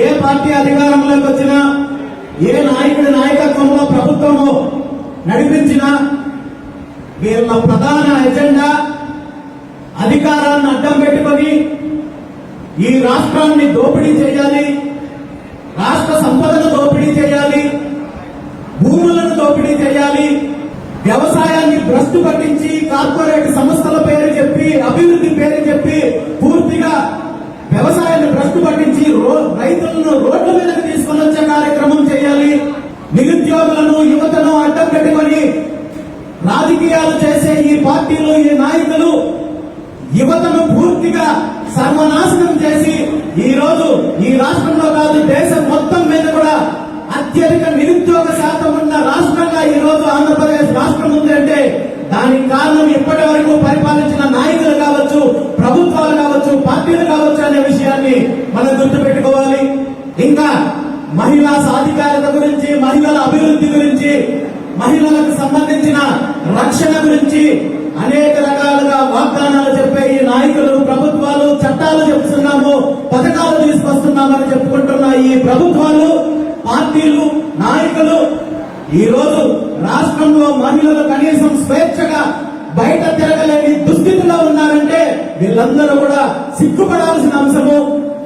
ఏ party అధికారంలోకి వచ్చినా ఏ నాయకుడి నాయకత్వంలో ప్రభుత్వము నడిపించినా వీళ్ళ ప్రధాన ఎజెండా అధికారాన్ని అడ్డం పెట్టుకొని ఈ రాష్ట్రాన్ని దోపిడీ చేయాలి రాష్ట్ర సంపదను దోపిడీ చేయాలి భూములను దోపిడీ చేయాలి వ్యవసాయాన్ని భ్రష్టు పట్టించి కార్పొరేట్ సంస్థల పేరు చెప్పి అభివృద్ధి పేరు చెప్పి పూర్తిగా వ్యవసాయాన్ని భ్రష్టు పట్టించి రో- రైతులను రోడ్ల మీదకి తీసుకొని వచ్చే కార్యక్రమం చేయాలి యువకులను యువతను అడ్డం పెట్టుకొని రాజకీయాలు చేసే ఈ పార్టీలు ఈ నాయకులు యువతను పూర్తిగా సర్వనాశనం చేసి ఈ రోజు ఈ రాష్ట్రంలో కాదు దేశం మొత్తం మీద కూడా అత్యధిక నిరుద్యోగ శాతం ఉన్న రాష్ట్రంగా ఈ రోజు ఆంధ్రప్రదేశ్ రాష్ట్రం ఉంది అంటే దానికి కారణం ఇప్పటి వరకు పరిపాలించిన నాయకులు కావచ్చు ప్రభుత్వాలు కావచ్చు పార్టీలు కావచ్చు అనే విషయాన్ని మనం గుర్తుపెట్టుకోవాలి. ఇంకా మహిళా సాధికారత గురించి మహిళల అభివృద్ధి గురించి మహిళలకు సంబంధించిన రక్షణ గురించి అనేక రకాలుగా వాగ్దానాలు చెప్పే ఈ నాయకులు ప్రభుత్వాలు చట్టాలు చెప్తున్నాము పథకాలు తీసుకొస్తున్నామని చెప్పుకుంటున్న ఈ ప్రభుత్వాలు పార్టీలు నాయకులు ఈ రోజు రాష్ట్రంలో మహిళలు కనీసం స్వేచ్ఛగా బయట తిరగలేని దుస్థితిలో ఉన్నారంటే వీళ్ళందరూ కూడా సిగ్గుపడాల్సిన అంశము.